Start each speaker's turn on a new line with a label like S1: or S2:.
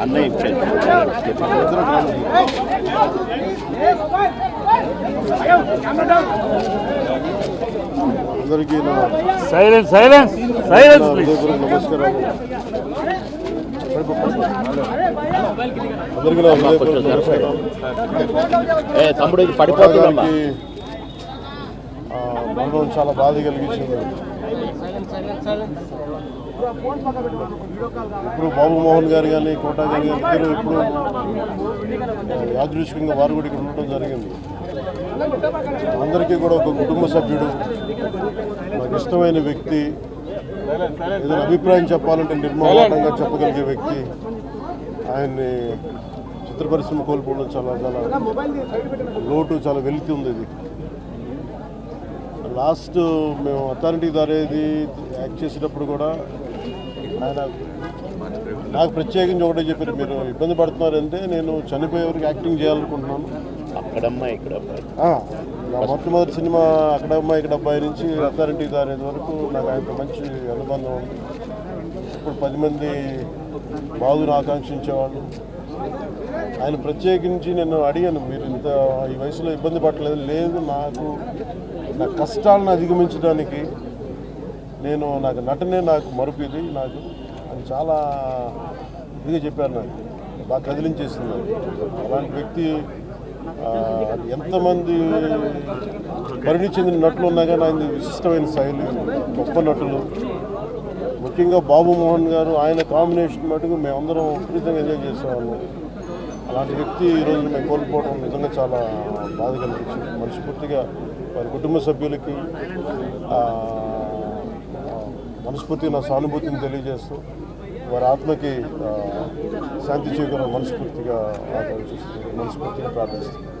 S1: అన్నయ్య ఇచ్చాడు
S2: అందరికీ
S3: సైలెన్స్ సైలెన్స్ సైలెన్స్
S2: నమస్కారాలు అందరికీ నా హృదయపూర్వక నమస్కారాలు
S1: ఏ తమ్ముడు ఇది పడిపోతుందమ్మా.
S2: మరణం చాలా బాధ కలిగించింది. ఇప్పుడు బాబుమోహన్ గారు కానీ కోటా గారు కానీ ఇద్దరు ఇప్పుడు యాదృష్టికంగా వారు కూడా ఇక్కడ ఉండటం జరిగింది. అందరికీ కూడా ఒక కుటుంబ సభ్యుడు నాకు ఇష్టమైన వ్యక్తి ఏదైనా అభిప్రాయం చెప్పాలంటే నిర్మాణంగా చెప్పగలిగే వ్యక్తి. ఆయన్ని చిత్ర పరిశ్రమ కోల్పోవడం చాలా చాలా లోటు చాలా వెలితి ఉంది ఇది. లాస్ట్ మేము అథారిటీ దారేది యాక్ట్ చేసేటప్పుడు కూడా ఆయన నాకు ప్రత్యేకించి ఒకటే చెప్పారు మీరు ఇబ్బంది పడుతున్నారంటే నేను చనిపోయే వరకు యాక్టింగ్ చేయాలనుకుంటున్నాను.
S1: అక్కడమ్మా ఇక్కడ
S2: నా మొట్టమొదటి సినిమా అక్కడ అమ్మాయి ఇక్కడ అబ్బాయి నుంచి అథారిటీ దారేది వరకు నాకు ఆయనతో మంచి అనుబంధం ఉంది. ఇప్పుడు పది మంది బాధుని ఆకాంక్షించేవాళ్ళు. ఆయన ప్రత్యేకించి నేను అడిగాను మీరు ఇంత ఈ వయసులో ఇబ్బంది పడలేదు లేదు నాకు నా కష్టాలను అధిగమించడానికి నేను నాకు నటనే నాకు మరుపు ఇది నాకు అని చాలా ఇదిగా చెప్పారు నాకు. బాగా కదిలించేసింది అలాంటి వ్యక్తి ఎంతమంది పరిణి చెందిన నటులు ఉన్నా కానీ ఆయన విశిష్టమైన శైలి గొప్ప నటులు. ముఖ్యంగా బాబు మోహన్ గారు ఆయన కాంబినేషన్ మటుకు మేమందరం విపరీతంగా ఎంజాయ్ చేసేవాళ్ళం. అలాంటి వ్యక్తి ఈరోజు మేము కోల్పోవడం నిజంగా చాలా బాధ కలిగించింది మనస్ఫూర్తిగా వారి కుటుంబ సభ్యులకి మనస్ఫూర్తిగా నా సానుభూతిని తెలియజేస్తూ వారి ఆత్మకి శాంతి చేకూర మనస్ఫూర్తిగా ఆకాంక్షిస్తూ మనస్ఫూర్తిగా ప్రార్థిస్తున్నాను.